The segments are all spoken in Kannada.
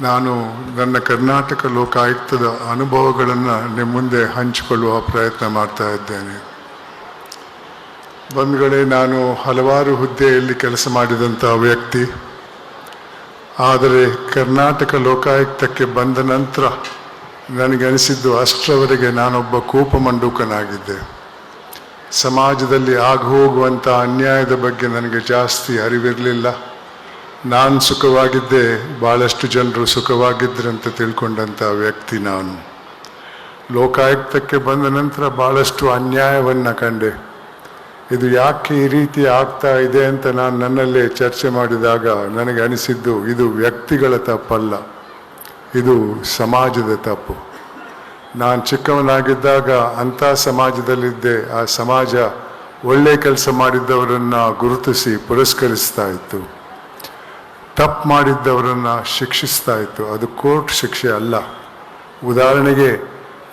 ನಾನು ನನ್ನ ಕರ್ನಾಟಕ ಲೋಕಾಯುಕ್ತದ ಅನುಭವಗಳನ್ನು ನಿಮ್ಮ ಮುಂದೆ ಹಂಚಿಕೊಳ್ಳುವ ಪ್ರಯತ್ನ ಮಾಡ್ತಾ ಇದ್ದೇನೆ. ಬಂಧುಗಳೇ ನಾನು ಹಲವಾರು ಹುದ್ದೆಯಲ್ಲಿ ಕೆಲಸ ಮಾಡಿದಂಥ ವ್ಯಕ್ತಿ. ಆದರೆ ಕರ್ನಾಟಕ ಲೋಕಾಯುಕ್ತಕ್ಕೆ ಬಂದ ನಂತರ ನನಗನಿಸಿದ್ದು ಅಷ್ಟರವರೆಗೆ ನಾನೊಬ್ಬ ಕೂಪಮಂಡೂಕನಾಗಿದ್ದೆ. ಸಮಾಜದಲ್ಲಿ ಆಗೋಗುವಂಥ ಅನ್ಯಾಯದ ಬಗ್ಗೆ ನನಗೆ ಜಾಸ್ತಿ ಅರಿವಿರಲಿಲ್ಲ. ನಾನು ಸುಖವಾಗಿದ್ದೆ ಭಾಳಷ್ಟು ಜನರು ಸುಖವಾಗಿದ್ದರಂತ ತಿಳ್ಕೊಂಡಂಥ ವ್ಯಕ್ತಿ ನಾನು. ಲೋಕಾಯುಕ್ತಕ್ಕೆ ಬಂದ ನಂತರ ಭಾಳಷ್ಟು ಅನ್ಯಾಯವನ್ನು ಕಂಡೆ. ಇದು ಯಾಕೆ ಈ ರೀತಿ ಆಗ್ತಾ ಇದೆ ಅಂತ ನಾನು ನನ್ನಲ್ಲೇ ಚರ್ಚೆ ಮಾಡಿದಾಗ ನನಗೆ ಅನಿಸಿದ್ದು, ಇದು ವ್ಯಕ್ತಿಗಳ ತಪ್ಪಲ್ಲ. ಇದು ಸಮಾಜದ ತಪ್ಪು. ನಾನು ಚಿಕ್ಕವನಾಗಿದ್ದಾಗ ಅಂಥ ಸಮಾಜದಲ್ಲಿದ್ದೆ. ಆ ಸಮಾಜ ಒಳ್ಳೆ ಕೆಲಸ ಮಾಡಿದ್ದವರನ್ನು ಗುರುತಿಸಿ ಪುರಸ್ಕರಿಸ್ತಾ ಇತ್ತು. ತಪ್ಪು ಮಾಡಿದ್ದವರನ್ನು ಶಿಕ್ಷಿಸ್ತಾ ಇತ್ತು. ಅದು ಕೋರ್ಟ್ ಶಿಕ್ಷೆ ಅಲ್ಲ. ಉದಾಹರಣೆಗೆ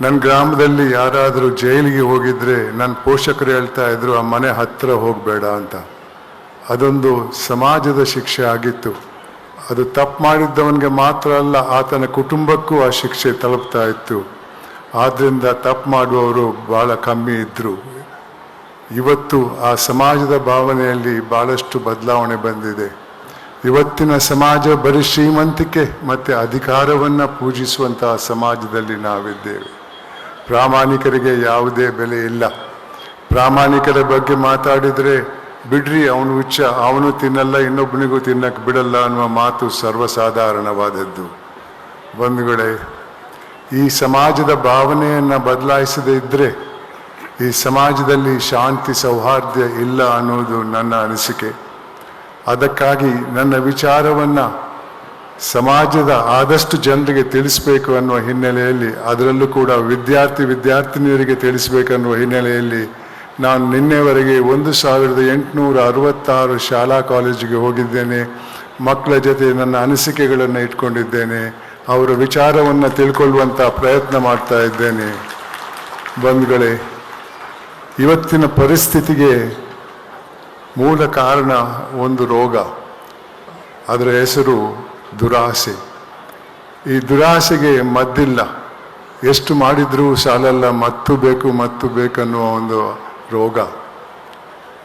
ನನ್ನ ಗ್ರಾಮದಲ್ಲಿ ಯಾರಾದರೂ ಜೈಲಿಗೆ ಹೋಗಿದ್ರೆ ನನ್ನ ಪೋಷಕರು ಹೇಳ್ತಾ ಇದ್ರು, ಆ ಮನೆ ಹತ್ತಿರ ಹೋಗಬೇಡ ಅಂತ. ಅದೊಂದು ಸಮಾಜದ ಶಿಕ್ಷೆ ಆಗಿತ್ತು. ಅದು ತಪ್ಪು ಮಾಡಿದ್ದವನಿಗೆ ಮಾತ್ರ ಅಲ್ಲ, ಆತನ ಕುಟುಂಬಕ್ಕೂ ಆ ಶಿಕ್ಷೆ ತಲುಪ್ತಾ ಇತ್ತು. ಆದ್ದರಿಂದ ತಪ್ಪು ಮಾಡುವವರು ಭಾಳ ಕಮ್ಮಿ ಇದ್ದರು ಇವತ್ತು ಆ ಸಮಾಜದ ಭಾವನೆಯಲ್ಲಿ ಭಾಳಷ್ಟು ಬದಲಾವಣೆ ಬಂದಿದೆ. ಇವತ್ತಿನ ಸಮಾಜ ಬರೀ ಶ್ರೀಮಂತಿಕೆ ಮತ್ತು ಅಧಿಕಾರವನ್ನು ಪೂಜಿಸುವಂತಹ ಸಮಾಜದಲ್ಲಿ ನಾವಿದ್ದೇವೆ. ಪ್ರಾಮಾಣಿಕರಿಗೆ ಯಾವುದೇ ಬೆಲೆ ಇಲ್ಲ. ಪ್ರಾಮಾಣಿಕರ ಬಗ್ಗೆ ಮಾತಾಡಿದರೆ, ಬಿಡ್ರಿ ಅವನು ಹುಚ್ಚ, ಅವನು ತಿನ್ನಲ್ಲ, ಇನ್ನೊಬ್ಬನಿಗೂ ತಿನ್ನಕ್ಕೆ ಬಿಡಲ್ಲ ಅನ್ನುವ ಮಾತು ಸರ್ವಸಾಧಾರಣವಾದದ್ದು. ಬಂಧುಗಳೇ, ಈ ಸಮಾಜದ ಭಾವನೆಯನ್ನು ಬದಲಾಯಿಸದೇ ಇದ್ದರೆ ಈ ಸಮಾಜದಲ್ಲಿ ಶಾಂತಿ ಸೌಹಾರ್ದ ಇಲ್ಲ ಅನ್ನೋದು ನನ್ನ ಅನಿಸಿಕೆ. ಅದಕ್ಕಾಗಿ ನನ್ನ ವಿಚಾರವನ್ನು ಸಮಾಜದ ಆದಷ್ಟು ಜನರಿಗೆ ತಿಳಿಸಬೇಕು ಅನ್ನುವ ಹಿನ್ನೆಲೆಯಲ್ಲಿ, ಅದರಲ್ಲೂ ಕೂಡ ವಿದ್ಯಾರ್ಥಿ ವಿದ್ಯಾರ್ಥಿನಿಯರಿಗೆ ತಿಳಿಸಬೇಕನ್ನುವ ಹಿನ್ನೆಲೆಯಲ್ಲಿ ನಾನು ನಿನ್ನೆವರೆಗೆ ಒಂದು ಸಾವಿರದ ಎಂಟುನೂರ ಅರವತ್ತಾರು ಶಾಲಾ ಕಾಲೇಜಿಗೆ ಹೋಗಿದ್ದೇನೆ. ಮಕ್ಕಳ ಜೊತೆ ನನ್ನ ಅನಿಸಿಕೆಗಳನ್ನು ಇಟ್ಕೊಂಡಿದ್ದೇನೆ. ಅವರ ವಿಚಾರವನ್ನು ತಿಳ್ಕೊಳ್ಳುವಂಥ ಪ್ರಯತ್ನ ಮಾಡ್ತಾ ಇದ್ದೇನೆ. ಬಂಧುಗಳೇ, ಇವತ್ತಿನ ಪರಿಸ್ಥಿತಿಗೆ ಮೂಲ ಕಾರಣ ಒಂದು ರೋಗ. ಅದರ ಹೆಸರು ದುರಾಸೆ. ಈ ದುರಾಸೆಗೆ ಮದ್ದಿಲ್ಲ. ಎಷ್ಟು ಮಾಡಿದರೂ ಸಾಲಲ್ಲ, ಮತ್ತು ಬೇಕು, ಮತ್ತು ಬೇಕನ್ನುವ ಒಂದು ರೋಗ.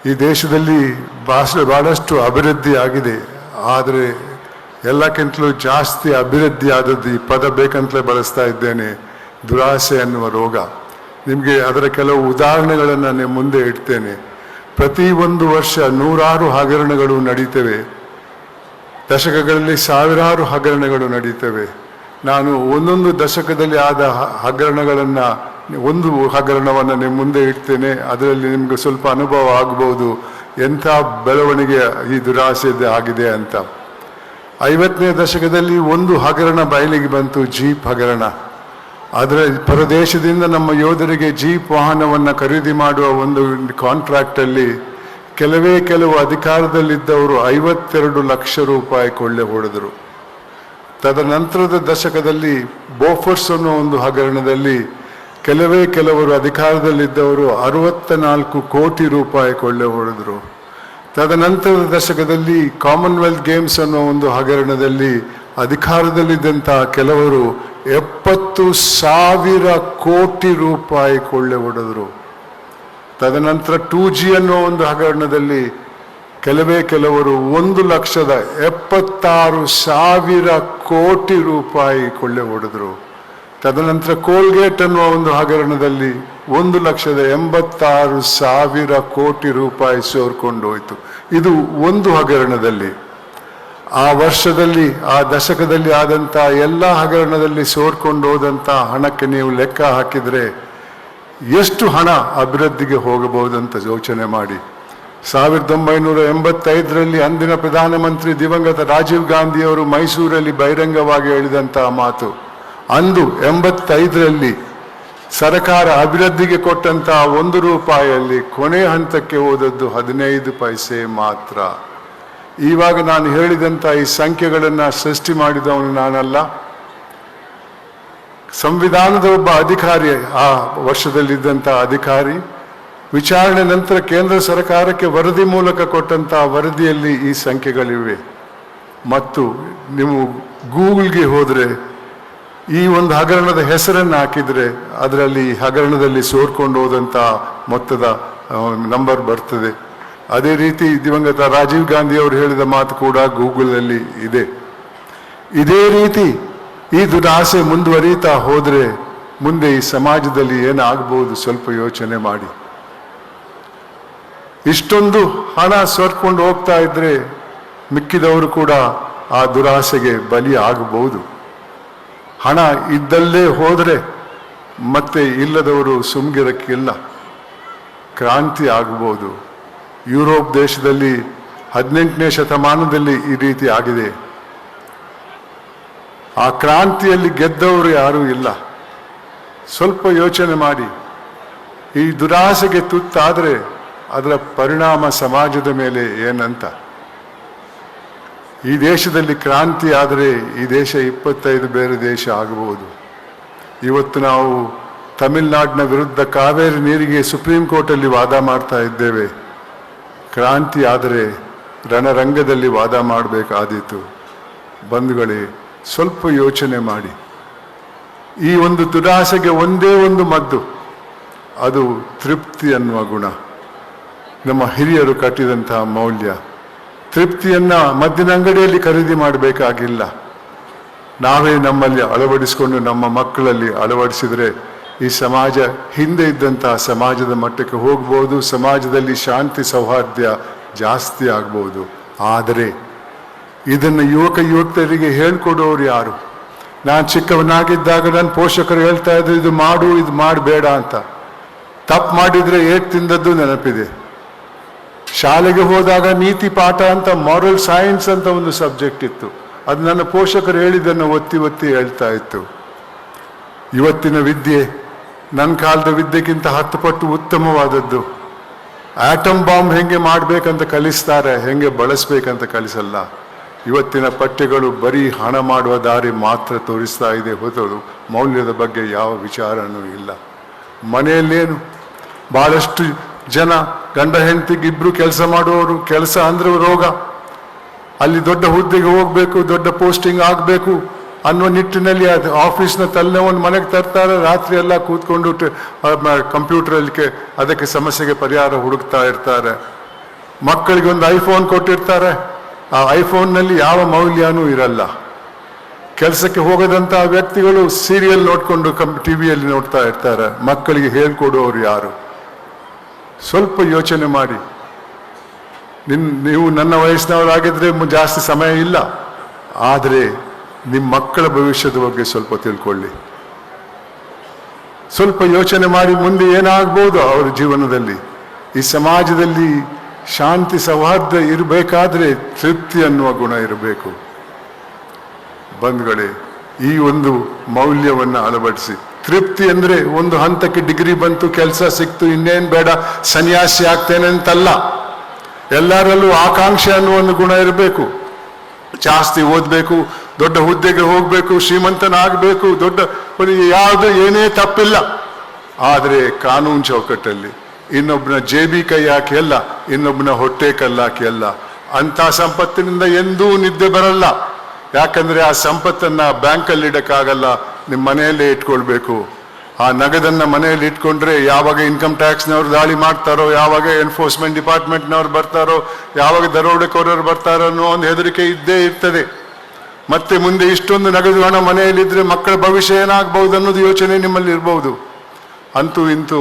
ಈ ದೇಶದಲ್ಲಿ ಭಾಷ ಭಾಳಷ್ಟು ಅಭಿವೃದ್ಧಿ ಆಗಿದೆ. ಆದರೆ ಎಲ್ಲಕ್ಕಿಂತಲೂ ಜಾಸ್ತಿ ಅಭಿವೃದ್ಧಿ ಆದದ್ದು ಈ ಪದ ಬೇಕಂತಲೇ ಬಳಸ್ತಾ ಇದ್ದೇನೆ, ದುರಾಸೆ ಅನ್ನುವ ರೋಗ. ನಿಮಗೆ ಅದರ ಕೆಲವು ಉದಾಹರಣೆಗಳನ್ನು ನಾನು ಮುಂದೆ ಇಡ್ತೇನೆ. ಪ್ರತಿ ಒಂದು ವರ್ಷ ನೂರಾರು ಹಗರಣಗಳು ನಡೀತವೆ. ದಶಕಗಳಲ್ಲಿ ಸಾವಿರಾರು ಹಗರಣಗಳು ನಡೀತವೆ. ನಾನು ಒಂದೊಂದು ದಶಕದಲ್ಲಿ ಆದ ಹಗರಣಗಳನ್ನು, ಒಂದು ಹಗರಣವನ್ನು ನಿಮ್ಮ ಮುಂದೆ ಇಡ್ತೇನೆ. ಅದರಲ್ಲಿ ನಿಮಗೆ ಸ್ವಲ್ಪ ಅನುಭವ ಆಗಬಹುದು ಎಂಥ ಬೆಳವಣಿಗೆ ಈ ದುರಾಸೆ ಆಗಿದೆ ಅಂತ. ಐವತ್ತನೇ ದಶಕದಲ್ಲಿ ಒಂದು ಹಗರಣ ಬಯಲಿಗೆ ಬಂತು, ಜೀಪ್ ಹಗರಣ. ಅದರ ಪರದೇಶದಿಂದ ನಮ್ಮ ಯೋಧರಿಗೆ ಜೀಪ್ ವಾಹನವನ್ನು ಖರೀದಿ ಮಾಡುವ ಒಂದು ಕಾಂಟ್ರಾಕ್ಟಲ್ಲಿ ಕೆಲವೇ ಕೆಲವು ಅಧಿಕಾರದಲ್ಲಿದ್ದವರು ಐವತ್ತೆರಡು ಲಕ್ಷ ರೂಪಾಯಿ ಕೊಳ್ಳೆ ಹೊಡೆದರು. ತದನಂತರದ ದಶಕದಲ್ಲಿ ಬೋಫರ್ಸ್ ಅನ್ನೋ ಒಂದು ಹಗರಣದಲ್ಲಿ ಕೆಲವೇ ಕೆಲವರು ಅಧಿಕಾರದಲ್ಲಿದ್ದವರು ಅರವತ್ತ ನಾಲ್ಕು ಕೋಟಿ ರೂಪಾಯಿ ಕೊಳ್ಳೆ ಹೊಡೆದರು. ತದನಂತರದ ದಶಕದಲ್ಲಿ ಕಾಮನ್ವೆಲ್ತ್ ಗೇಮ್ಸ್ ಅನ್ನೋ ಒಂದು ಹಗರಣದಲ್ಲಿ ಅಧಿಕಾರದಲ್ಲಿದ್ದಂಥ ಕೆಲವರು ಎಪ್ಪತ್ತು ಸಾವಿರ ಕೋಟಿ ರೂಪಾಯಿ ಕೊಳ್ಳೆ ಹೊಡೆದರು. ತದನಂತರ ಟೂ ಜಿ ಅನ್ನೋ ಒಂದು ಹಗರಣದಲ್ಲಿ ಕೆಲವೇ ಕೆಲವರು ಒಂದು ಲಕ್ಷದ ಎಪ್ಪತ್ತಾರು ಸಾವಿರ ಕೋಟಿ ರೂಪಾಯಿ ಕೊಳ್ಳೆ ಹೊಡೆದರು. ತದನಂತರ ಕೋಲ್ಗೇಟ್ ಅನ್ನುವ ಒಂದು ಹಗರಣದಲ್ಲಿ ಒಂದು ಲಕ್ಷದ ಎಂಬತ್ತಾರು ಸಾವಿರ ಕೋಟಿ ರೂಪಾಯಿ ಸೋರ್ಕೊಂಡು ಹೋಯಿತು ಇದು ಒಂದು ಹಗರಣದಲ್ಲಿ. ಆ ವರ್ಷದಲ್ಲಿ, ಆ ದಶಕದಲ್ಲಿ ಆದಂಥ ಎಲ್ಲ ಹಗರಣದಲ್ಲಿ ಸೋರ್ಕೊಂಡು ಹೋದಂಥ ಹಣಕ್ಕೆ ನೀವು ಲೆಕ್ಕ ಹಾಕಿದರೆ ಎಷ್ಟು ಹಣ ಅಭಿವೃದ್ಧಿಗೆ ಹೋಗಬಹುದಂತ ಯೋಚನೆ ಮಾಡಿ. ಸಾವಿರದ ಒಂಬೈನೂರ ಎಂಬತ್ತೈದರಲ್ಲಿ ಅಂದಿನ ಪ್ರಧಾನಮಂತ್ರಿ ದಿವಂಗತ ರಾಜೀವ್ ಗಾಂಧಿಯವರು ಮೈಸೂರಲ್ಲಿ ಬಹಿರಂಗವಾಗಿ ಹೇಳಿದಂತಹ ಮಾತು. ಅಂದು ಎಂಬತ್ತೈದರಲ್ಲಿ ಸರಕಾರ ಅಭಿವೃದ್ಧಿಗೆ ಕೊಟ್ಟಂತಹ ಒಂದು ರೂಪಾಯಿಯಲ್ಲಿ ಕೊನೆ ಹಂತಕ್ಕೆ ಹೋದದ್ದು ಹದಿನೈದು ಪೈಸೆ ಮಾತ್ರ. ಇವಾಗ ನಾನು ಹೇಳಿದಂಥ ಈ ಸಂಖ್ಯೆಗಳನ್ನು ಸೃಷ್ಟಿ ಮಾಡಿದವನು ನಾನಲ್ಲ. ಸಂವಿಧಾನದ ಒಬ್ಬ ಅಧಿಕಾರಿ, ಆ ವರ್ಷದಲ್ಲಿದ್ದಂಥ ಅಧಿಕಾರಿ, ವಿಚಾರಣೆ ನಂತರ ಕೇಂದ್ರ ಸರ್ಕಾರಕ್ಕೆ ವರದಿ ಮೂಲಕ ಕೊಟ್ಟಂತಹ ವರದಿಯಲ್ಲಿ ಈ ಸಂಖ್ಯೆಗಳಿವೆ. ಮತ್ತು ನೀವು ಗೂಗಲ್ಗೆ ಹೋದರೆ, ಈ ಒಂದು ಹಗರಣದ ಹೆಸರನ್ನು ಹಾಕಿದರೆ, ಅದರಲ್ಲಿ ಹಗರಣದಲ್ಲಿ ಸೋರ್ಕೊಂಡು ಹೋದಂಥ ಮೊತ್ತದ ನಂಬರ್ ಬರ್ತದೆ. ಅದೇ ರೀತಿ ದಿವಂಗತ ರಾಜೀವ್ ಗಾಂಧಿ ಅವರು ಹೇಳಿದ ಮಾತು ಕೂಡ ಗೂಗಲಲ್ಲಿ ಇದೆ. ಇದೇ ರೀತಿ ಈ ದುರಾಸೆ ಮುಂದುವರಿತಾ ಹೋದರೆ ಮುಂದೆ ಈ ಸಮಾಜದಲ್ಲಿ ಏನಾಗಬಹುದು ಸ್ವಲ್ಪ ಯೋಚನೆ ಮಾಡಿ. ಇಷ್ಟೊಂದು ಹಣ ಸೋರ್ಕೊಂಡು ಹೋಗ್ತಾ ಇದ್ರೆ ಮಿಕ್ಕಿದವರು ಕೂಡ ಆ ದುರಾಸೆಗೆ ಬಲಿ ಆಗಬಹುದು ಹಣ ಇದ್ದಲ್ಲೇ ಹೋದರೆ ಮತ್ತೆ ಇಲ್ಲದವರು ಸುಮ್ಗಿರಕ್ಕಿಲ್ಲ. ಕ್ರಾಂತಿ ಆಗಬಹುದು ಯುರೋಪ್ ದೇಶದಲ್ಲಿ ಹದಿನೆಂಟನೇ ಶತಮಾನದಲ್ಲಿ ಈ ರೀತಿ ಆಗಿದೆ. ಆ ಕ್ರಾಂತಿಯಲ್ಲಿ ಗೆದ್ದವರು ಯಾರೂ ಇಲ್ಲ. ಸ್ವಲ್ಪ ಯೋಚನೆ ಮಾಡಿ. ಈ ದುರಾಸೆಗೆ ತುತ್ತಾದರೆ ಅದರ ಪರಿಣಾಮ ಸಮಾಜದ ಮೇಲೆ ಏನಂತ? ಈ ದೇಶದಲ್ಲಿ ಕ್ರಾಂತಿ ಆದರೆ ಈ ದೇಶ ಇಪ್ಪತ್ತೈದು ಬೇರೆ ದೇಶ ಆಗಬಹುದು. ಇವತ್ತು ನಾವು ತಮಿಳುನಾಡಿನ ವಿರುದ್ಧ ಕಾವೇರಿ ನೀರಿಗೆ ಸುಪ್ರೀಂ ಕೋರ್ಟಲ್ಲಿ ವಾದ ಮಾಡ್ತಾ ಇದ್ದೇವೆ. ಕ್ರಾಂತಿ ಆದರೆ ರಣರಂಗದಲ್ಲಿ ವಾದ ಮಾಡಬೇಕಾದೀತು. ಬಂಧುಗಳೇ, ಸ್ವಲ್ಪ ಯೋಚನೆ ಮಾಡಿ. ಈ ಒಂದು ದುರಾಸೆಗೆ ಒಂದೇ ಒಂದು ಮದ್ದು, ಅದು ತೃಪ್ತಿ ಅನ್ನುವ ಗುಣ. ನಮ್ಮ ಹಿರಿಯರು ಕಟ್ಟಿದಂತಹ ಮೌಲ್ಯ. ತೃಪ್ತಿಯನ್ನು ಮದ್ದಿನ ಅಂಗಡಿಯಲ್ಲಿ ಖರೀದಿ ಮಾಡಬೇಕಾಗಿಲ್ಲ. ನಾವೇ ನಮ್ಮಲ್ಲಿ ಅಳವಡಿಸಿಕೊಂಡು ನಮ್ಮ ಮಕ್ಕಳಲ್ಲಿ ಅಳವಡಿಸಿದರೆ ಈ ಸಮಾಜ ಹಿಂದೆ ಇದ್ದಂತಹ ಸಮಾಜದ ಮಟ್ಟಕ್ಕೆ ಹೋಗ್ಬೋದು, ಸಮಾಜದಲ್ಲಿ ಶಾಂತಿ ಸೌಹಾರ್ದ ಜಾಸ್ತಿ ಆಗ್ಬೋದು. ಆದರೆ ಇದನ್ನು ಯುವಕ ಯುವತಿಯರಿಗೆ ಹೇಳ್ಕೊಡೋರು ಯಾರು? ನಾನು ಚಿಕ್ಕವನಾಗಿದ್ದಾಗ ನನ್ನ ಪೋಷಕರು ಹೇಳ್ತಾ ಇದ್ರು, ಇದು ಮಾಡು, ಇದು ಮಾಡಬೇಡ ಅಂತ. ತಪ್ಪು ಮಾಡಿದರೆ ಏಟ್ ತಿಂದದ್ದು ನೆನಪಿದೆ. ಶಾಲೆಗೆ ಹೋದಾಗ ನೀತಿ ಪಾಠ ಅಂತ ಮಾರಲ್ ಸೈನ್ಸ್ ಅಂತ ಒಂದು ಸಬ್ಜೆಕ್ಟ್ ಇತ್ತು. ಅದು ನನ್ನ ಪೋಷಕರು ಹೇಳಿದ್ದನ್ನು ಒತ್ತಿ ಒತ್ತಿ ಹೇಳ್ತಾ ಇತ್ತು. ಇವತ್ತಿನ ವಿದ್ಯೆ ನನ್ನ ಕಾಲದ ವಿದ್ಯೆಗಿಂತ ಹತ್ತು ಪಟ್ಟು ಉತ್ತಮವಾದದ್ದು. ಆಟಮ್ ಬಾಂಬ್ ಹೆಂಗೆ ಮಾಡಬೇಕಂತ ಕಲಿಸ್ತಾರೆ, ಹೆಂಗೆ ಬಳಸಬೇಕಂತ ಕಲಿಸಲ್ಲ. ಇವತ್ತಿನ ಪಠ್ಯಗಳು ಬರೀ ಹಣ ಮಾಡುವ ದಾರಿ ಮಾತ್ರ ತೋರಿಸ್ತಾ ಇದೆ ಹೊರತು ಮೌಲ್ಯದ ಬಗ್ಗೆ ಯಾವ ವಿಚಾರನೂ ಇಲ್ಲ. ಮನೆಯಲ್ಲೇನು? ಭಾಳಷ್ಟು ಜನ ಗಂಡ ಹೆಂಡತಿಗಿಬ್ಬರು ಕೆಲಸ ಮಾಡುವವರು, ಕೆಲಸ ಅಂದ್ರೆ ರೋಗ. ಅಲ್ಲಿ ದೊಡ್ಡ ಹುದ್ದೆಗೆ ಹೋಗಬೇಕು, ದೊಡ್ಡ ಪೋಸ್ಟಿಂಗ್ ಆಗಬೇಕು. ಅನ್ನುವ ನಿಟ್ಟಿನಲ್ಲಿ ಅದು ಆಫೀಸ್ನ ತಲೆನೋವನ್ನು ಮನೆಗೆ ತರ್ತಾರೆ, ರಾತ್ರಿ ಎಲ್ಲ ಕೂತ್ಕೊಂಡು ಕಂಪ್ಯೂಟರಲ್ಲಿ ಅದಕ್ಕೆ ಸಮಸ್ಯೆಗೆ ಪರಿಹಾರ ಹುಡುಕ್ತಾ ಇರ್ತಾರೆ. ಮಕ್ಕಳಿಗೆ ಒಂದು ಐಫೋನ್ ಕೊಟ್ಟಿರ್ತಾರೆ. ಆ ಐಫೋನ್ನಲ್ಲಿ ಯಾವ ಮೌಲ್ಯನೂ ಇರಲ್ಲ. ಕೆಲಸಕ್ಕೆ ಹೋಗದಂತಹ ವ್ಯಕ್ತಿಗಳು ಸೀರಿಯಲ್ ನೋಡಿಕೊಂಡು ಕಂ ಟಿವಿಯಲ್ಲಿ ನೋಡ್ತಾ ಇರ್ತಾರೆ. ಮಕ್ಕಳಿಗೆ ಹೇಳ್ಕೊಡುವವರು ಯಾರು? ಸ್ವಲ್ಪ ಯೋಚನೆ ಮಾಡಿ. ನಿನ್, ನೀವು ನನ್ನ ವಯಸ್ಸಿನವರಾಗಿದ್ರೆ ಮು- ಜಾಸ್ತಿ ಸಮಯ ಇಲ್ಲ. ಆದರೆ ನಿಮ್ಮ ಮಕ್ಕಳ ಭವಿಷ್ಯದ ಬಗ್ಗೆ ಸ್ವಲ್ಪ ತಿಳ್ಕೊಳ್ಳಿ. ಸ್ವಲ್ಪ ಯೋಚನೆ ಮಾಡಿ ಮುಂದೆ ಏನಾಗ್ಬೋದು ಅವರ ಜೀವನದಲ್ಲಿ. ಈ ಸಮಾಜದಲ್ಲಿ ಶಾಂತಿ, ಸೌಹಾರ್ದ ಇರಬೇಕಾದ್ರೆ ತೃಪ್ತಿ ಅನ್ನುವ ಗುಣ ಇರಬೇಕು. ಬಂಧುಗಳೇ, ಈ ಒಂದು ಮೌಲ್ಯವನ್ನು ಅಳವಡಿಸಿ. ತೃಪ್ತಿ ಅಂದ್ರೆ ಒಂದು ಹಂತಕ್ಕೆ ಡಿಗ್ರಿ ಬಂತು, ಕೆಲಸ ಸಿಕ್ತು, ಇನ್ನೇನ್ ಬೇಡ, ಸನ್ಯಾಸಿ ಆಗ್ತೇನೆ ಅಂತಲ್ಲ. ಎಲ್ಲರಲ್ಲೂ ಆಕಾಂಕ್ಷೆ ಅನ್ನುವ ಒಂದು ಗುಣ ಇರಬೇಕು. ಜಾಸ್ತಿ ಓದಬೇಕು ದೊಡ್ಡ ಹುದ್ದೆಗೆ ಹೋಗಬೇಕು, ಶ್ರೀಮಂತನಾಗಬೇಕು, ದೊಡ್ಡ ಯಾವುದು ಏನೇ ತಪ್ಪಿಲ್ಲ. ಆದರೆ ಕಾನೂನು ಚೌಕಟ್ಟಲ್ಲಿ ಇನ್ನೊಬ್ಬನ ಜೇಬಿ ಕೈ ಹಾಕಿ ಅಲ್ಲ ಇನ್ನೊಬ್ಬನ ಹೊಟ್ಟೆ ಕಲ್ಲಾಕಿ ಅಲ್ಲ. ಅಂತ ಸಂಪತ್ತಿನಿಂದ ಎಂದೂ ನಿದ್ದೆ ಬರಲ್ಲ. ಯಾಕಂದ್ರೆ ಆ ಸಂಪತ್ತನ್ನ ಬ್ಯಾಂಕಲ್ಲಿ ಇಡಕ್ಕಾಗಲ್ಲ ನಿಮ್ಮ ಮನೆಯಲ್ಲೇ ಇಟ್ಕೊಳ್ಬೇಕು. ಆ ನಗದನ್ನ ಮನೆಯಲ್ಲಿ ಇಟ್ಕೊಂಡ್ರೆ ಯಾವಾಗ ಇನ್ಕಮ್ ಟ್ಯಾಕ್ಸ್ನವ್ರು ದಾಳಿ ಮಾಡ್ತಾರೋ, ಯಾವಾಗ ಎನ್ಫೋರ್ಸ್ಮೆಂಟ್ ಡಿಪಾರ್ಟ್ಮೆಂಟ್ನವ್ರು ಬರ್ತಾರೋ, ಯಾವಾಗ ದರೋಡೆಕೋರರು ಬರ್ತಾರೋ ಅನ್ನೋ ಒಂದು ಹೆದರಿಕೆ ಇದ್ದೇ ಇರ್ತದೆ. ಮತ್ತೆ ಮುಂದೆ ಇಷ್ಟೊಂದು ನಗದು ಹಣ ಮನೆಯಲ್ಲಿದ್ದರೆ ಮಕ್ಕಳ ಭವಿಷ್ಯ ಏನಾಗಬಹುದು ಅನ್ನೋದು ಯೋಚನೆ ನಿಮ್ಮಲ್ಲಿ ಇರಬಹುದು ಅಂತೂ ಇಂತೂ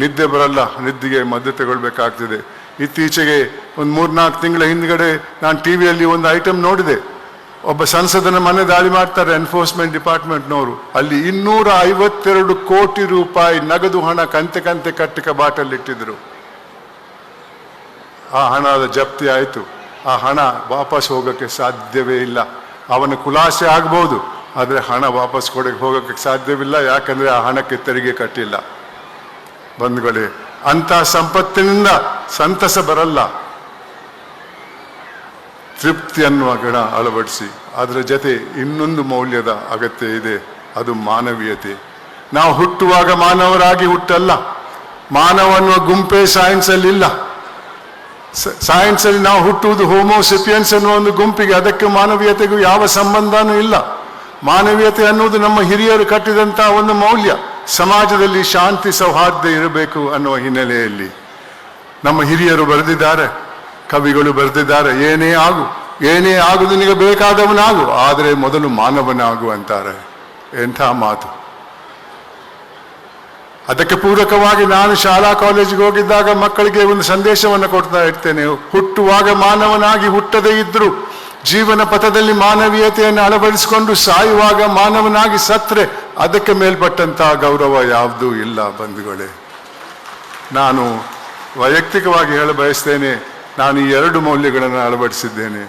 ನಿದ್ದೆ ಬರಲ್ಲ, ನಿದ್ದೆಗೆ ಮದ್ದು ತಗೊಳ್ಬೇಕಾಗ್ತದೆ. ಇತ್ತೀಚೆಗೆ ಒಂದು ಮೂರ್ನಾಲ್ಕು ತಿಂಗಳ ಹಿಂದ್ಗಡೆ ನಾನು ಟಿ ವಿಯಲ್ಲಿ ಒಂದು ಐಟಮ್ ನೋಡಿದೆ. ಒಬ್ಬ ಸಂಸದನ ಮನೆ ದಾಳಿ ಮಾಡ್ತಾರೆ ಎನ್ಫೋರ್ಸ್ಮೆಂಟ್ ಡಿಪಾರ್ಟ್ಮೆಂಟ್ನವರು ಅಲ್ಲಿ ಇನ್ನೂರ ಐವತ್ತೆರಡು ಕೋಟಿ ರೂಪಾಯಿ ನಗದು ಹಣ ಕಂತೆ ಕಂತೆ ಕಟ್ಟಿ ಕಬಾಟಲ್ಲಿಟ್ಟಿದ್ರು ಆ ಹಣದ ಜಪ್ತಿ ಆಯಿತು. ಆ ಹಣ ವಾಪಸ್ ಹೋಗೋಕ್ಕೆ ಸಾಧ್ಯವೇ ಇಲ್ಲ. ಅವನ ಕುಲಾಸೆ ಆಗ್ಬೋದು, ಆದರೆ ಹಣ ವಾಪಸ್ ಕೊಡಕ್ಕೆ ಹೋಗೋಕ್ಕೆ ಸಾಧ್ಯವಿಲ್ಲ, ಯಾಕಂದರೆ ಆ ಹಣಕ್ಕೆ ತೆರಿಗೆ ಕಟ್ಟಿಲ್ಲ. ಬಂಧುಗಳೇ, ಅಂಥ ಸಂಪತ್ತಿನಿಂದ ಸಂತಸ ಬರಲ್ಲ. ತೃಪ್ತಿ ಅನ್ನುವ ಗಣ ಅಳವಡಿಸಿ ಅದರ ಜೊತೆ ಇನ್ನೊಂದು ಮೌಲ್ಯದ ಅಗತ್ಯ ಇದೆ, ಅದು ಮಾನವೀಯತೆ. ನಾವು ಹುಟ್ಟುವಾಗ ಮಾನವರಾಗಿ ಹುಟ್ಟಲ್ಲ, ಮಾನವ ಅನ್ನುವ ಗುಂಪೇ ಇಲ್ಲ ಸೈನ್ಸ್ ಅಲ್ಲಿ ನಾವು ಹುಟ್ಟುವುದು ಹೋಮೋಸಿಪಿಯನ್ಸ್ ಅನ್ನುವ ಒಂದು ಗುಂಪಿಗೆ ಅದಕ್ಕೆ ಮಾನವೀಯತೆಗೂ ಯಾವ ಸಂಬಂಧನೂ ಇಲ್ಲ. ಮಾನವೀಯತೆ ಅನ್ನುವುದು ನಮ್ಮ ಹಿರಿಯರು ಕಟ್ಟಿದಂತಹ ಒಂದು ಮೌಲ್ಯ. ಸಮಾಜದಲ್ಲಿ ಶಾಂತಿ ಸೌಹಾರ್ದ ಇರಬೇಕು ಅನ್ನುವ ಹಿನ್ನೆಲೆಯಲ್ಲಿ ನಮ್ಮ ಹಿರಿಯರು ಬರೆದಿದ್ದಾರೆ, ಕವಿಗಳು ಬರೆದಿದ್ದಾರೆ, ಏನೇ ಆಗು ಏನೇ ಆಗು ನಿನಗೆ ಬೇಕಾದವನಾಗು, ಆದರೆ ಮೊದಲು ಮಾನವನಾಗು ಅಂತಾರೆ. ಎಂಥ ಮಾತು. ಅದಕ್ಕೆ ಪೂರಕವಾಗಿ ನಾನು ಶಾಲಾ ಕಾಲೇಜಿಗೆ ಹೋಗಿದ್ದಾಗ ಮಕ್ಕಳಿಗೆ ಒಂದು ಸಂದೇಶವನ್ನು ಕೊಡ್ತಾ ಇರ್ತೇನೆ. ಹುಟ್ಟುವಾಗ ಮಾನವನಾಗಿ ಹುಟ್ಟದೇ ಇದ್ದರೂ ಜೀವನ ಪಥದಲ್ಲಿ ಮಾನವೀಯತೆಯನ್ನು ಅಳವಡಿಸಿಕೊಂಡು ಸಾಯುವಾಗ ಮಾನವನಾಗಿ ಸತ್ರೆ, ಅದಕ್ಕೆ ಮೇಲ್ಪಟ್ಟಂತಹ ಗೌರವ ಯಾವುದೂ ಇಲ್ಲ ಬಂಧುಗಳೇ. ನಾನು ವೈಯಕ್ತಿಕವಾಗಿ ಹೇಳ ಬಯಸ್ತೇನೆ, ನಾನು ಈ ಎರಡು ಮೌಲ್ಯಗಳನ್ನು ಅಳವಡಿಸಿದ್ದೇನೆ.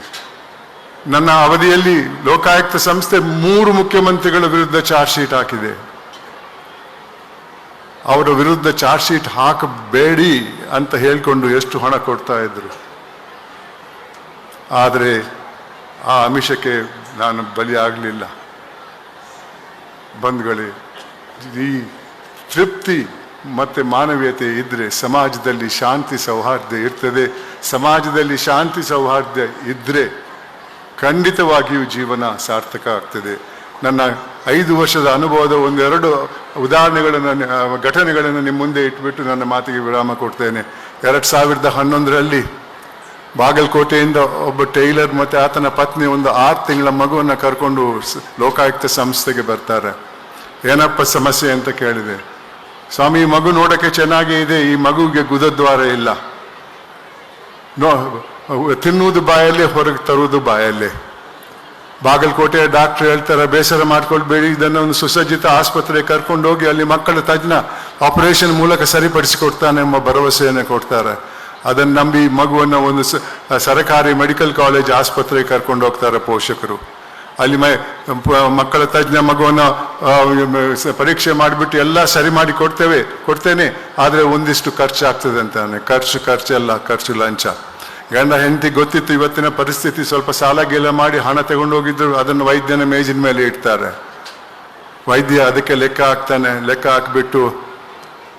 ನನ್ನ ಅವಧಿಯಲ್ಲಿ ಲೋಕಾಯುಕ್ತ ಸಂಸ್ಥೆ ಮೂರು ಮುಖ್ಯಮಂತ್ರಿಗಳ ವಿರುದ್ಧ ಚಾರ್ಜ್ ಶೀಟ್ ಹಾಕಿದೆ. ಅವರ ವಿರುದ್ಧ ಚಾರ್ಜ್ ಶೀಟ್ ಹಾಕಬೇಡಿ ಅಂತ ಹೇಳಿಕೊಂಡು ಎಷ್ಟು ಹಣ ಕೊಡ್ತಾ ಇದ್ರು. ಆದರೆ ಆ ಅಮಿಷಕ್ಕೆ ನಾನು ಬಲಿಯಾಗಲಿಲ್ಲ ಬಂಧುಗಳೇ, ಈ ತೃಪ್ತಿ ಮತ್ತು ಮಾನವೀಯತೆ ಇದ್ದರೆ ಸಮಾಜದಲ್ಲಿ ಶಾಂತಿ ಸೌಹಾರ್ದ ಇರ್ತದೆ. ಸಮಾಜದಲ್ಲಿ ಶಾಂತಿ ಸೌಹಾರ್ದ ಇದ್ದರೆ ಖಂಡಿತವಾಗಿಯೂ ಜೀವನ ಸಾರ್ಥಕ ಆಗ್ತದೆ. ನನ್ನ ಐದು ವರ್ಷದ ಅನುಭವದ ಒಂದೆರಡು ಉದಾಹರಣೆಗಳನ್ನು ಘಟನೆಗಳನ್ನು ನಿಮ್ಮ ಮುಂದೆ ಇಟ್ಬಿಟ್ಟು ನನ್ನ ಮಾತಿಗೆ ವಿರಾಮ ಕೊಡ್ತೇನೆ. ಎರಡು ಸಾವಿರದ ಹನ್ನೊಂದರಲ್ಲಿ ಬಾಗಲಕೋಟೆಯಿಂದ ಒಬ್ಬ ಟೈಲರ್ ಮತ್ತು ಆತನ ಪತ್ನಿ ಒಂದು ಆರು ತಿಂಗಳ ಮಗುವನ್ನು ಕರ್ಕೊಂಡು ಲೋಕಾಯುಕ್ತ ಸಂಸ್ಥೆಗೆ ಬರ್ತಾರೆ. ಏನಪ್ಪ ಸಮಸ್ಯೆ ಅಂತ ಕೇಳಿದೆ. ಸ್ವಾಮಿ, ಈ ಮಗು ನೋಡೋಕ್ಕೆ ಚೆನ್ನಾಗೇ ಇದೆ, ಈ ಮಗುವಿಗೆ ಗುದದ್ವಾರ ಇಲ್ಲ. ನೋ, ತಿನ್ನುವುದು ಬಾಯಲ್ಲೇ, ಹೊರಗೆ ತರುವುದು ಬಾಯಲ್ಲೇ. ಬಾಗಲಕೋಟೆಯ ಡಾಕ್ಟರ್ ಹೇಳ್ತಾರೆ, ಬೇಸರ ಮಾಡ್ಕೊಳ್ಬೇಡಿ, ಇದನ್ನು ಒಂದು ಸುಸಜ್ಜಿತ ಆಸ್ಪತ್ರೆಗೆ ಕರ್ಕೊಂಡೋಗಿ ಅಲ್ಲಿ ಮಕ್ಕಳ ತಜ್ಞ ಆಪರೇಷನ್ ಮೂಲಕ ಸರಿಪಡಿಸಿಕೊಡ್ತಾನೆ ಎಂಬ ಭರವಸೆಯನ್ನು ಕೊಡ್ತಾರೆ. ಅದನ್ನು ನಂಬಿ ಮಗುವನ್ನು ಒಂದು ಸರಕಾರಿ ಮೆಡಿಕಲ್ ಕಾಲೇಜ್ ಆಸ್ಪತ್ರೆಗೆ ಕರ್ಕೊಂಡು ಹೋಗ್ತಾರೆ ಪೋಷಕರು. ಅಲ್ಲಿ ಮಕ್ಕಳ ತಜ್ಞ ಮಗುವನ್ನು ಪರೀಕ್ಷೆ ಮಾಡಿಬಿಟ್ಟು ಎಲ್ಲ ಸರಿ ಮಾಡಿ ಕೊಡ್ತೇವೆ, ಕೊಡ್ತೇನೆ, ಆದರೆ ಒಂದಿಷ್ಟು ಖರ್ಚು ಆಗ್ತದೆ ಅಂತಾನೆ. ಖರ್ಚು ಖರ್ಚು ಎಲ್ಲ, ಖರ್ಚು, ಲಂಚ. ಗಂಡ ಹೆಂಡತಿ ಗೊತ್ತಿತ್ತು ಇವತ್ತಿನ ಪರಿಸ್ಥಿತಿ, ಸ್ವಲ್ಪ ಸಾಲ ಗೀಲ ಮಾಡಿ ಹಣ ತಗೊಂಡು ಹೋಗಿದ್ರು ಅದನ್ನು ವೈದ್ಯನ ಮೇಜಿನ ಮೇಲೆ ಇಡ್ತಾರೆ. ವೈದ್ಯ ಅದಕ್ಕೆ ಲೆಕ್ಕ ಹಾಕ್ತಾನೆ, ಲೆಕ್ಕ ಹಾಕ್ಬಿಟ್ಟು,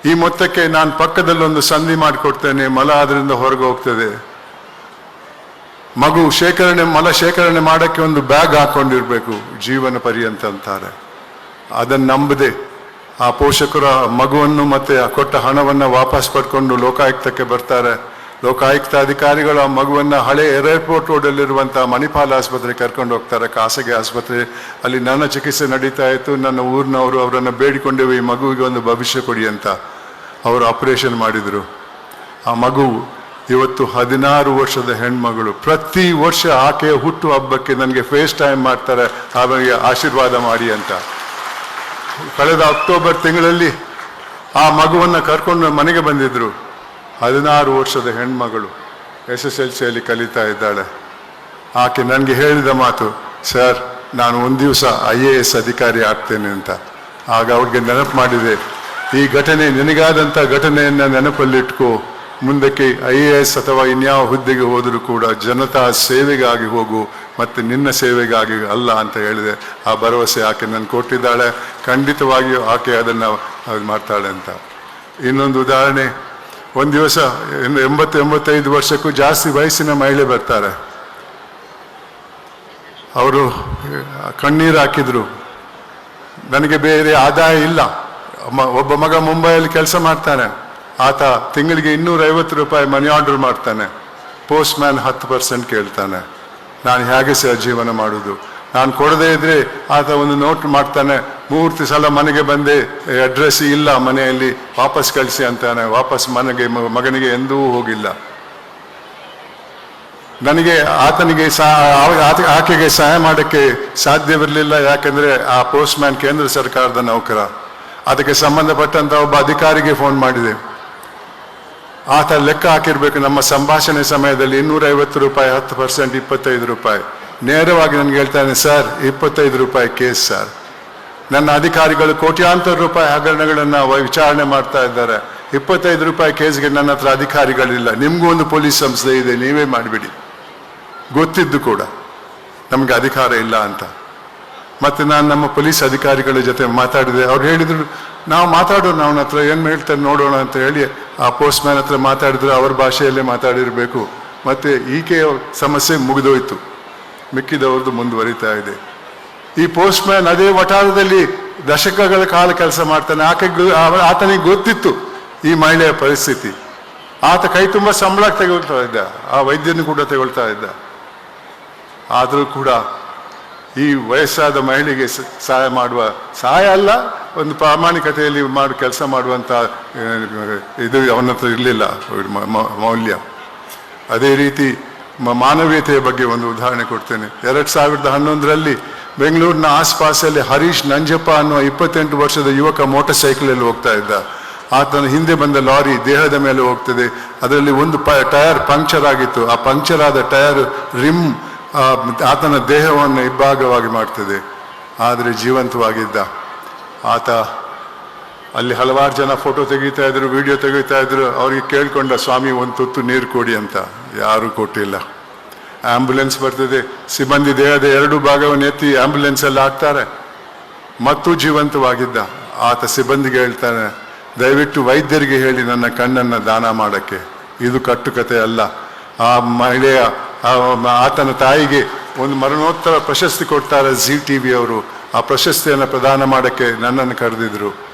ಈ ಮೊತ್ತಕ್ಕೆ ನಾನು ಪಕ್ಕದಲ್ಲಿ ಒಂದು ಸಂಧಿ ಮಾಡಿಕೊಡ್ತೇನೆ, ಮಲ ಅದರಿಂದ ಹೊರಗೆ ಹೋಗ್ತದೆ. ಮಗು ಶೇಖರಣೆ, ಮಲ ಶೇಖರಣೆ ಮಾಡೋಕ್ಕೆ ಒಂದು ಬ್ಯಾಗ್ ಹಾಕೊಂಡಿರ್ಬೇಕು, ಜೀವನ ಪರ್ಯಂತ ಅಂತಾರೆ. ಅದನ್ನು ನಂಬದೆ, ಆ ಪೋಷಕರ ಮಗುವನ್ನು ಮತ್ತೆ ಕೊಟ್ಟ ಹಣವನ್ನು ವಾಪಸ್ ಪಡ್ಕೊಂಡು ಲೋಕಾಯುಕ್ತಕ್ಕೆ ಬರ್ತಾರೆ. ಲೋಕಾಯುಕ್ತ ಅಧಿಕಾರಿಗಳು ಆ ಮಗುವನ್ನ ಹಳೆ ಏರ್ಪೋರ್ಟ್ ರೋಡಲ್ಲಿರುವಂತಹ ಮಣಿಪಾಲ್ ಆಸ್ಪತ್ರೆಗೆ ಕರ್ಕೊಂಡು ಹೋಗ್ತಾರೆ. ಖಾಸಗಿ ಆಸ್ಪತ್ರೆ. ಅಲ್ಲಿ ನನ್ನ ಚಿಕಿತ್ಸೆ ನಡೀತಾ ಇತ್ತು. ನನ್ನ ಊರಿನವರು ಅವರನ್ನು ಬೇಡಿಕೊಂಡೇವೆ, ಈ ಮಗುವಿಗೆ ಒಂದು ಭವಿಷ್ಯ ಕೊಡಿ ಅಂತ ಅವರು ಆಪರೇಷನ್ ಮಾಡಿದರು. ಆ ಮಗು ಇವತ್ತು ಹದಿನಾರು ವರ್ಷದ ಹೆಣ್ಮಗಳು. ಪ್ರತಿ ವರ್ಷ ಆಕೆಯ ಹುಟ್ಟು ಹಬ್ಬಕ್ಕೆ ನನಗೆ ಫೇಸ್ ಟೈಮ್ ಮಾಡ್ತಾರೆ. ಆಮೇಲೆ ಆಶೀರ್ವಾದ ಮಾಡಿ ಅಂತ. ಕಳೆದ ಅಕ್ಟೋಬರ್ ತಿಂಗಳಲ್ಲಿ ಆ ಮಗುವನ್ನು ಕರ್ಕೊಂಡು ಮನೆಗೆ ಬಂದಿದ್ರು. ಹದಿನಾರು ವರ್ಷದ ಹೆಣ್ಮಗಳು ಎಸ್ ಎಸ್ ಎಲ್ ಸಿಯಲ್ಲಿ ಕಲಿತಾ ಇದ್ದಾಳೆ. ಆಕೆ ನನಗೆ ಹೇಳಿದ ಮಾತು, ಸರ್, ನಾನು ಒಂದು ದಿವಸ ಐ ಎ ಎಸ್ ಅಧಿಕಾರಿ ಆಗ್ತೇನೆ ಅಂತ. ಆಗ ಅವ್ರಿಗೆ ನೆನಪು ಮಾಡಿದೆ, ಈ ಘಟನೆ ನಿನಗಾದಂಥ ಘಟನೆಯನ್ನು ನೆನಪಲ್ಲಿಟ್ಕೋ. ಮುಂದಕ್ಕೆ ಐ ಎ ಎಸ್ ಅಥವಾ ಇನ್ಯಾವ ಹುದ್ದೆಗೆ ಹೋದರೂ ಕೂಡ ಜನತಾ ಸೇವೆಗಾಗಿ ಹೋಗು ಮತ್ತು ನಿನ್ನ ಸೇವೆಗಾಗಿ ಅಲ್ಲ ಅಂತ ಹೇಳಿದೆ. ಆ ಭರವಸೆ ಆಕೆ ನಾನು ಕೊಟ್ಟಿದ್ದಾಳೆ. ಖಂಡಿತವಾಗಿಯೂ ಆಕೆ ಅದನ್ನು ಅದು ಮಾಡ್ತಾಳೆ ಅಂತ. ಇನ್ನೊಂದು ಉದಾಹರಣೆ ಒಂದು ದಿವಸ ಎಂಬತ್ತು, ಎಂಬತ್ತೈದು ವರ್ಷಕ್ಕೂ ಜಾಸ್ತಿ ವಯಸ್ಸಿನ ಮಹಿಳೆ ಬರ್ತಾರೆ. ಅವರು, ಕಣ್ಣೀರು ಹಾಕಿದ್ರು. ನನಗೆ ಬೇರೆ ಆದಾಯ ಇಲ್ಲ. ಒಬ್ಬ ಮಗ ಮುಂಬೈಯಲ್ಲಿ ಕೆಲಸ ಮಾಡ್ತಾನೆ. ಆತ ತಿಂಗಳಿಗೆ ಇನ್ನೂರ ಐವತ್ತು ರೂಪಾಯಿ ಮನಿ ಆರ್ಡರ್ ಮಾಡ್ತಾನೆ. ಪೋಸ್ಟ್ ಮ್ಯಾನ್ ಹತ್ತು ಪರ್ಸೆಂಟ್ ಕೇಳ್ತಾನೆ. ನಾನು ಹೇಗೆ ಸಹ ಜೀವನ ಮಾಡುವುದು ನಾನು ಕೊಡದೇ ಇದ್ರೆ ಆತ ಒಂದು ನೋಟ್ ಮಾಡ್ತಾನೆ, ಮೂರ್ತಿ ಸಲ ಮನೆಗೆ ಬಂದೆ ಅಡ್ರೆಸ್ ಇಲ್ಲ ಮನೆಯಲ್ಲಿ, ವಾಪಸ್ ಕಳಿಸಿ ಅಂತಾನೆ ವಾಪಸ್ ಮನೆಗೆ ಮಗನಿಗೆ ಎಂದೂ ಹೋಗಿಲ್ಲ. ನನಗೆ ಆತನಿಗೆ ಆಕೆಗೆ ಸಹಾಯ ಮಾಡೋಕ್ಕೆ ಸಾಧ್ಯವಿರಲಿಲ್ಲ, ಯಾಕೆಂದ್ರೆ ಆ ಪೋಸ್ಟ್ ಮ್ಯಾನ್ ಕೇಂದ್ರ ಸರ್ಕಾರದ ನೌಕರ. ಅದಕ್ಕೆ ಸಂಬಂಧಪಟ್ಟಂತ ಒಬ್ಬ ಅಧಿಕಾರಿಗೆ ಫೋನ್ ಮಾಡಿದೆ. ಆತ ಲೆಕ್ಕ ಹಾಕಿರ್ಬೇಕು, ನಮ್ಮ ಸಂಭಾಷಣೆ ಸಮಯದಲ್ಲಿ ಇನ್ನೂರ ಐವತ್ತು ರೂಪಾಯಿ, ಹತ್ತು ಪರ್ಸೆಂಟ್ ಇಪ್ಪತ್ತೈದು ರೂಪಾಯಿ. ನೇರವಾಗಿ ನನಗೆ ಹೇಳ್ತಾನೆ ಸರ್, ಇಪ್ಪತ್ತೈದು ರೂಪಾಯಿ ಕೇಸ್, ಸರ್. ನನ್ನ ಅಧಿಕಾರಿಗಳು ಕೋಟ್ಯಾಂತರ ರೂಪಾಯಿ ಹಗರಣಗಳನ್ನು ವಿಚಾರಣೆ ಮಾಡ್ತಾ ಇದ್ದಾರೆ. ಇಪ್ಪತ್ತೈದು ರೂಪಾಯಿ ಕೇಸ್ಗೆ ನನ್ನ ಹತ್ರ ಅಧಿಕಾರಿಗಳಿಲ್ಲ. ನಿಮಗೂ ಒಂದು ಪೊಲೀಸ್ ಸಂಸ್ಥೆ ಇದೆ, ನೀವೇ ಮಾಡಿಬಿಡಿ. ಗೊತ್ತಿದ್ದು ಕೂಡ ನಮಗೆ ಅಧಿಕಾರ ಇಲ್ಲ ಅಂತ. ಮತ್ತು ನಾನು ನಮ್ಮ ಪೊಲೀಸ್ ಅಧಿಕಾರಿಗಳ ಜೊತೆ ಮಾತಾಡಿದೆ. ಅವ್ರು ಹೇಳಿದರು, ನಾವು ಮಾತಾಡೋಣ, ಅವನ ಹತ್ರ ಏನು ಹೇಳ್ತಾರೆ ನೋಡೋಣ ಅಂತ ಹೇಳಿ ಆ ಪೋಸ್ಟ್ ಮ್ಯಾನ್ ಹತ್ರ ಮಾತಾಡಿದ್ರು. ಅವ್ರ ಭಾಷೆಯಲ್ಲೇ ಮಾತಾಡಿರಬೇಕು. ಮತ್ತು ಈಕೆಯ ಸಮಸ್ಯೆ ಮುಗಿದೋಯ್ತು. ಮಿಕ್ಕಿದವ್ರದ್ದು ಮುಂದುವರಿತಾ ಇದೆ. ಈ ಪೋಸ್ಟ್ ಮ್ಯಾನ್ ಅದೇ ವಠಾರದಲ್ಲಿ ದಶಕಗಳ ಕಾಲ ಕೆಲಸ ಮಾಡ್ತಾನೆ. ಆಕೆ ಆತನಿಗೆ ಗೊತ್ತಿತ್ತು ಈ ಮಹಿಳೆಯ ಪರಿಸ್ಥಿತಿ. ಆತ ಕೈ ತುಂಬ ಸಂಬಳ ತೆಗೊಳ್ತಾ ಇದ್ದ. ಆ ವೈದ್ಯನ ಕೂಡ ತಗೊಳ್ತಾ ಇದ್ದ. ಆದರೂ ಕೂಡ ಈ ವಯಸ್ಸಾದ ಮಹಿಳೆಗೆ ಸಹಾಯ ಮಾಡುವ ಸಹಾಯ ಅಲ್ಲ, ಒಂದು ಪ್ರಾಮಾಣಿಕತೆಯಲ್ಲಿ ಮಾಡಿ ಕೆಲಸ ಮಾಡುವಂಥ ಇದು ಅವನ ಹತ್ರ ಇರಲಿಲ್ಲ ಮೌಲ್ಯ. ಅದೇ ರೀತಿ ಮಾನವೀಯತೆಯ ಬಗ್ಗೆ ಒಂದು ಉದಾಹರಣೆ ಕೊಡ್ತೇನೆ. ಎರಡು ಸಾವಿರದ ಹನ್ನೊಂದರಲ್ಲಿ ಬೆಂಗಳೂರಿನ ಆಸ್ಪಾಸಲ್ಲಿ ಹರೀಶ್ ನಂಜಪ್ಪ ಅನ್ನುವ ಇಪ್ಪತ್ತೆಂಟು ವರ್ಷದ ಯುವಕ ಮೋಟರ್ ಸೈಕಲಲ್ಲಿ ಹೋಗ್ತಾ ಇದ್ದ. ಆತನ ಹಿಂದೆ ಬಂದ ಲಾರಿ ದೇಹದ ಮೇಲೆ ಹೋಗ್ತದೆ. ಅದರಲ್ಲಿ ಒಂದು ಪ ಟಯರ್ ಪಂಕ್ಚರ್ ಆಗಿತ್ತು. ಆ ಪಂಕ್ಚರ್ ಆದ ಟಯರ್ ರಿಮ್ ಆತನ ದೇಹವನ್ನು ಇಬ್ಬಾಗವಾಗಿ ಮಾಡ್ತದೆ. ಆದರೆ ಜೀವಂತವಾಗಿದ್ದ. ಆತ ಅಲ್ಲಿ ಹಲವಾರು ಜನ ಫೋಟೋ ತೆಗೀತಾ ಇದ್ರು ವಿಡಿಯೋ ತೆಗೀತಾ ಇದ್ರು. ಅವ್ರಿಗೆ ಕೇಳ್ಕೊಂಡ, ಸ್ವಾಮಿ, ಒಂದು ತುತ್ತು ನೀರು ಕೊಡಿ ಅಂತ. ಯಾರೂ ಕೊಟ್ಟಿಲ್ಲ. ಆಂಬ್ಯುಲೆನ್ಸ್ ಬರ್ತದೆ. ಸಿಬ್ಬಂದಿ ದೇಹದ ಎರಡು ಭಾಗವನ್ನು ಎತ್ತಿ ಆಂಬ್ಯುಲೆನ್ಸ್ ಅಲ್ಲಿ ಹಾಕ್ತಾರೆ. ಮತ್ತು ಜೀವಂತವಾಗಿದ್ದ. ಆತ ಸಿಬ್ಬಂದಿಗೆ ಹೇಳ್ತಾನೆ, ದಯವಿಟ್ಟು ವೈದ್ಯರಿಗೆ ಹೇಳಿ ನನ್ನ ಕಣ್ಣನ್ನು ದಾನ ಮಾಡೋಕ್ಕೆ. ಇದು ಕಟ್ಟುಕತೆ ಅಲ್ಲ. ಆ ಮಹಿಳೆಯ ಆತನ ತಾಯಿಗೆ ಒಂದು ಮರಣೋತ್ತರ ಪ್ರಶಸ್ತಿ ಕೊಡ್ತಾರೆ ಜಿ ಟಿ ಅವರು. ಆ ಪ್ರಶಸ್ತಿಯನ್ನು ಪ್ರದಾನ ಮಾಡೋಕ್ಕೆ ನನ್ನನ್ನು ಕರೆದಿದ್ರು.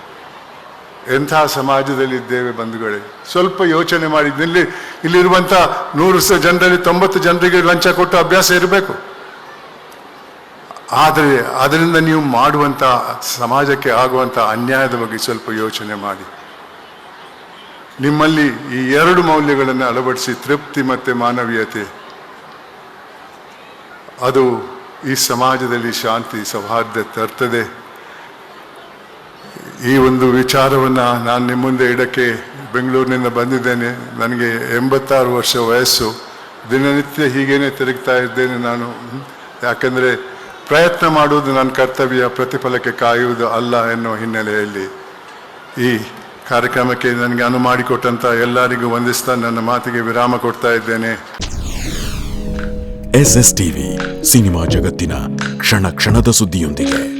ಎಂಥ ಸಮಾಜದಲ್ಲಿ ಇದ್ದೇವೆ ಬಂಧುಗಳೇ? ಸ್ವಲ್ಪ ಯೋಚನೆ ಮಾಡಿದ್ದಲ್ಲಿ ಇಲ್ಲಿರುವಂಥ ನೂರು ಸ ಜನರಲ್ಲಿ ತೊಂಬತ್ತು ಜನರಿಗೆ ಲಂಚ ಕೊಟ್ಟು ಅಭ್ಯಾಸ ಇರಬೇಕು. ಆದರೆ, ಅದರಿಂದ ನೀವು ಮಾಡುವಂಥ, ಸಮಾಜಕ್ಕೆ ಆಗುವಂಥ ಅನ್ಯಾಯದ ಬಗ್ಗೆ ಸ್ವಲ್ಪ ಯೋಚನೆ ಮಾಡಿ. ನಿಮ್ಮಲ್ಲಿ ಈ ಎರಡು ಮೌಲ್ಯಗಳನ್ನು ಅಳವಡಿಸಿ ತೃಪ್ತಿ ಮತ್ತು ಮಾನವೀಯತೆ. ಅದು ಈ ಸಮಾಜದಲ್ಲಿ ಶಾಂತಿ, ಸೌಹಾರ್ದ ತರ್ತದೆ. ಈ ಒಂದು ವಿಚಾರವನ್ನು ನಾನು ನಿಮ್ಮ ಮುಂದೆ ಇಡಕ್ಕೆ ಬೆಂಗಳೂರಿನಿಂದ ಬಂದಿದ್ದೇನೆ. ನನಗೆ ಎಂಬತ್ತಾರು ವರ್ಷ ವಯಸ್ಸು. ದಿನನಿತ್ಯ ಹೀಗೇನೆ ತಿರುಗ್ತಾ ಇದ್ದೇನೆ ನಾನು. ಯಾಕೆಂದರೆ ಪ್ರಯತ್ನ ಮಾಡುವುದು ನನ್ನ ಕರ್ತವ್ಯ, ಪ್ರತಿಫಲಕ್ಕೆ ಕಾಯುವುದು ಅಲ್ಲ ಎನ್ನುವ ಹಿನ್ನೆಲೆಯಲ್ಲಿ ಈ ಕಾರ್ಯಕ್ರಮಕ್ಕೆ ನನಗೆ ಅನು ಮಾಡಿಕೊಟ್ಟಂಥ ಎಲ್ಲರಿಗೂ ವಂದಿಸ್ತಾ ನನ್ನ ಮಾತಿಗೆ ವಿರಾಮ ಕೊಡ್ತಾ ಇದ್ದೇನೆ. ಎಸ್ ಎಸ್ ಟಿವಿ ಸಿನಿಮಾ ಜಗತ್ತಿನ ಕ್ಷಣ ಕ್ಷಣದ ಸುದ್ದಿಯೊಂದಿಗೆ.